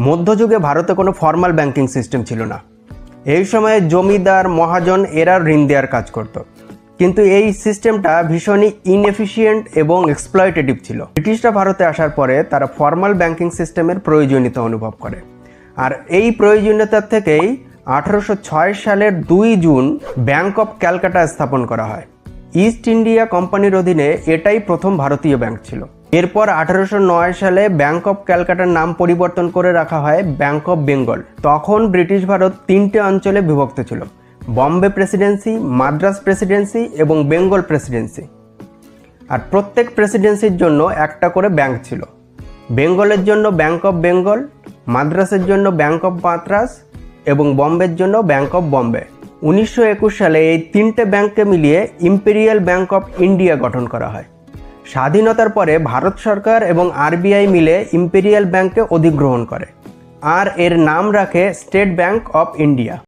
মধ্যযুগে ভারতে কোনো ফর্মাল ব্যাংকিং সিস্টেম ছিল না। এই সময়ে জমিদার, মহাজন এরা ঋণ দেওয়ার কাজ করত। কিন্তু এই সিস্টেমটা ভীষণই ইনএফিসিয়েন্ট এবং এক্সপ্লয়টেটিভ ছিল। ব্রিটিশরা ভারতে আসার পরে তারা ফর্মাল ব্যাংকিং সিস্টেমের প্রয়োজনীয়তা অনুভব করে। আর এই প্রয়োজনীয়তার থেকেই আঠারোশো ছয় সালের দুই জুন ব্যাংক অফ ক্যালকাটা স্থাপন করা হয়। ইস্ট ইন্ডিয়া কোম্পানির অধীনে এটাই প্রথম ভারতীয় ব্যাংক ছিল। এরপর আঠারোশো নয় সালে ব্যাংক অফ ক্যালকাটার নাম পরিবর্তন করে রাখা হয় ব্যাংক অফ বেঙ্গল তখন ব্রিটিশ ভারত তিনটে অঞ্চলে বিভক্ত ছিল। বম্বে প্রেসিডেন্সি, মাদ্রাস প্রেসিডেন্সি এবং বেঙ্গল প্রেসিডেন্সি। আর প্রত্যেক প্রেসিডেন্সির জন্য একটা করে ব্যাংক ছিল। বেঙ্গলের জন্য ব্যাংক অফ বেঙ্গল মাদ্রাসের জন্য ব্যাংক অফ মাদ্রাস এবং বম্বের জন্য ব্যাংক অফ বম্বে উনিশশো একুশ সালে এই তিনটে ব্যাংককে মিলিয়ে ইম্পেরিয়াল ব্যাংক অফ ইন্ডিয়া গঠন করা হয়। স্বাধীনতার পরে ভারত সরকার এবং আরবিআই মিলে ইম্পেরিয়াল ব্যাংককে অধিগ্রহণ করে। আর এর নাম রাখে স্টেট ব্যাংক অফ ইন্ডিয়া।